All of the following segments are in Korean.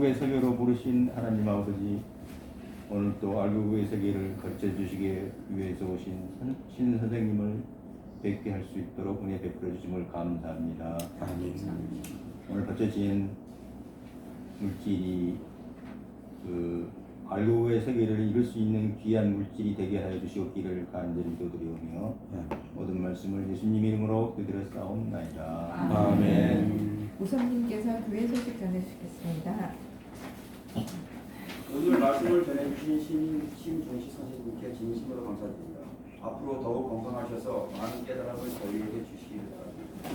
알곡의 세계로 부르신 하나님 아버지 오늘 또 알곡의 세계를 거쳐 주시기 위해서 오신 선- 신 선생님을 뵙게 할 수 있도록 은혜 베풀어 주심을 감사합니다. 오늘 거쳐진 물질이 그 알곡의 세계를 이룰 수 있는 귀한 물질이 되게 하여 주시옵기를 간절히 기도드리오며 모든 말씀을 예수님 이름으로 기도드렸사옵나이다. 아멘. 우성님께서 교회 소식 전해주시겠습니다. 오늘 말씀을 전해주신 신, 심종시 선생님께 진심으로 감사드립니다. 앞으로 더욱 건강하셔서 많은 깨달음을 저희에게 주시기 바랍니다.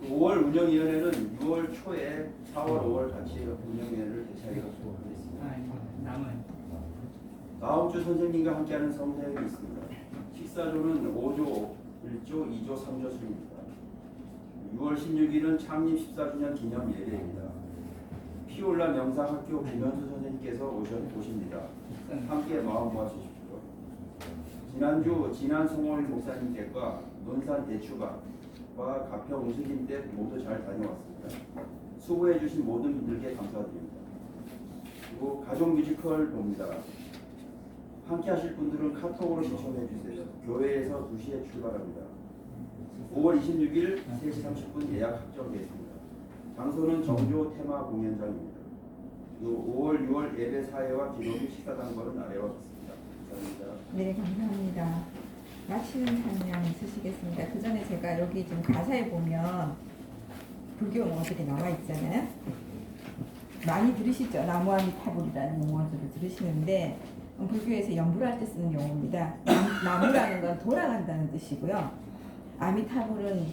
그 5월 운영위원회는 6월 초에 4월, 5월 같이 운영위원회를 개최하기로 하겠습니다. 다음 주 선생님과 함께하는 성사역이 있습니다. 식사조는 5조, 1조, 2조, 3조 순입니다. 6월 16일은 창립 14주년 기념 예배입니다. 피올라 명상학교 김현수 선생님께서 오셔, 오십니다. 함께 마음 모아주십시오. 지난주 진안 송월 목사님께과 논산 대추가와 가평 우수김 때 모두 잘 다녀왔습니다. 수고해 주신 모든 분들께 감사드립니다. 그리고 가족 뮤지컬 봅니다. 함께 하실 분들은 카톡으로 신청해 주세요. 교회에서 2시에 출발합니다. 5월 26일 3시 30분 예약 확정되었습니다. 장소는 정조 테마 공연장입니다. 그리고 5월, 6월 예배 사회와 기록이 식사단거는 아래와 같습니다. 감사합니다. 네, 감사합니다. 마치는 찬양 있으시겠습니다. 그 전에 제가 여기 지금 가사에 보면 불교 용어들이 나와 있잖아요. 많이 들으시죠? 나무아미 타불이라는 용어들을 들으시는데 음, 불교에서 연불할 때 쓰는 용어입니다. 남- 나무라는 건 돌아간다는 뜻이고요. 아미타불은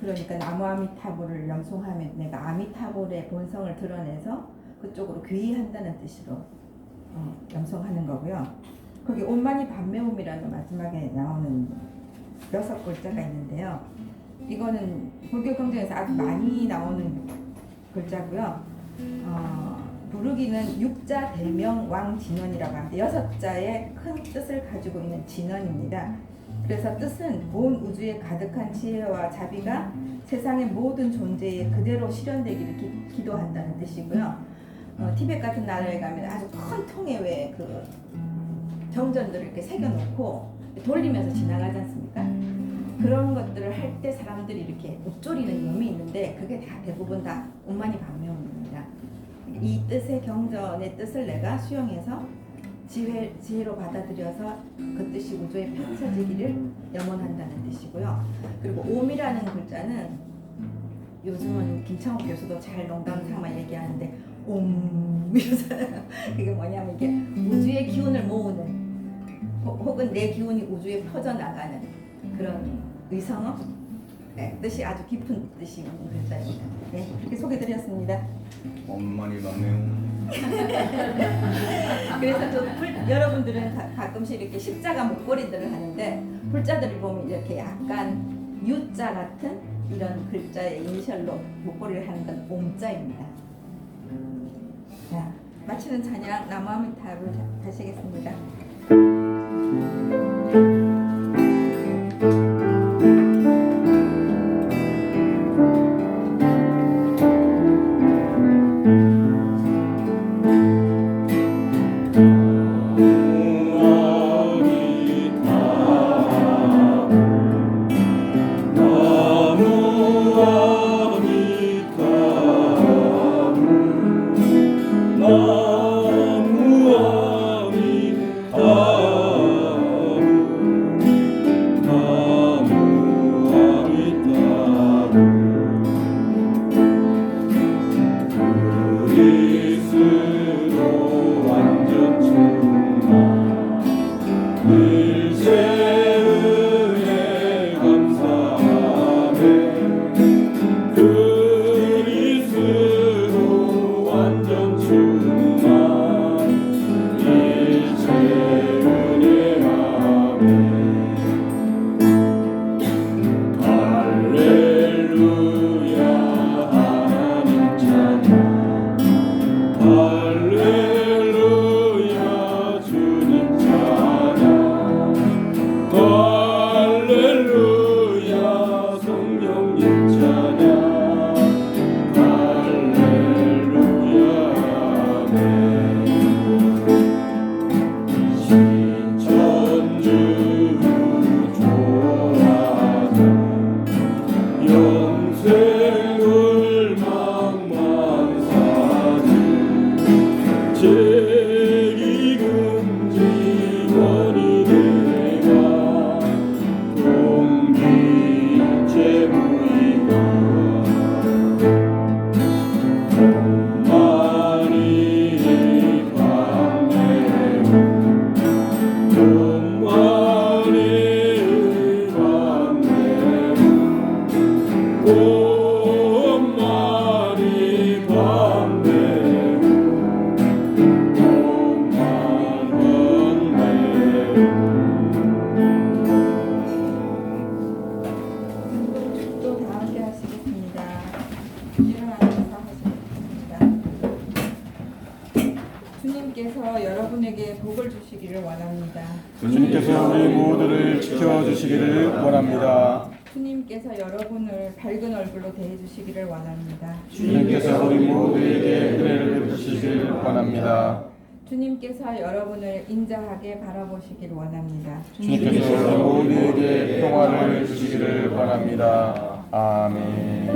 그러니까 나무 아미타불을 염송하면 내가 아미타불의 본성을 드러내서 그쪽으로 귀의한다는 뜻으로 어, 염송하는 거고요. 거기 온만이 반매움이라는 마지막에 나오는 여섯 글자가 있는데요. 이거는 불교 경전에서 아주 많이 나오는 글자고요. 어, 부르기는 육자 대명 왕 진원이라고 하는데 여섯 자의 큰 뜻을 가지고 있는 진원입니다. 그래서 뜻은 온 우주에 가득한 지혜와 자비가 세상의 모든 존재에 그대로 실현되기를 기, 기도한다는 뜻이고요. 어, 티벳 같은 나라에 가면 아주 큰 통에 왜그 경전들을 이렇게 새겨놓고 돌리면서 지나가지 않습니까? 그런 것들을 할 때 사람들이 이렇게 읊조리는 의미 있는데 그게 다 대부분 다 온만이 반면입니다. 이 뜻의 경전의 뜻을 내가 수용해서 지혜, 지혜로 받아들여서 그 뜻이 우주에 펼쳐지기를 염원한다는 뜻이고요. 그리고 옴이라는 글자는 요즘은 김창욱 교수도 잘 농담 삼아 얘기하는데 옴 이러잖아요. 그게 뭐냐면 이게 우주의 기운을 모으는 혹- 혹은 내 기운이 우주에 퍼져나가는 그런 의성어 네, 뜻이 아주 깊은 뜻이 있는 글자입니다. 네, 그렇게 소개드렸습니다. 엄마니 박매웅 그래서 저 불, 여러분들은 가, 가끔씩 이렇게 십자가 목걸이들을 하는데 불자들을 보면 이렇게 약간 U자 같은 이런 글자의 이니셜로 목걸이를 하는 건 옴자입니다. 자, 마치는 찬양 나무아미타를 하시겠습니다. 주님께서 여러분에게 복을 주시기를 원합니다. 주님께서 우리 모두를 지켜주시기를 원합니다. 주님께서 여러분을 밝은 얼굴로 대해주시기를 원합니다. 주님께서 우리 모두에게 은혜를 베푸시기를 원합니다. 주님께서 여러분을 인자하게 바라보시길 원합니다. 주님께서 우리 모두에게 평화를 주시기를 원합니다. 아멘.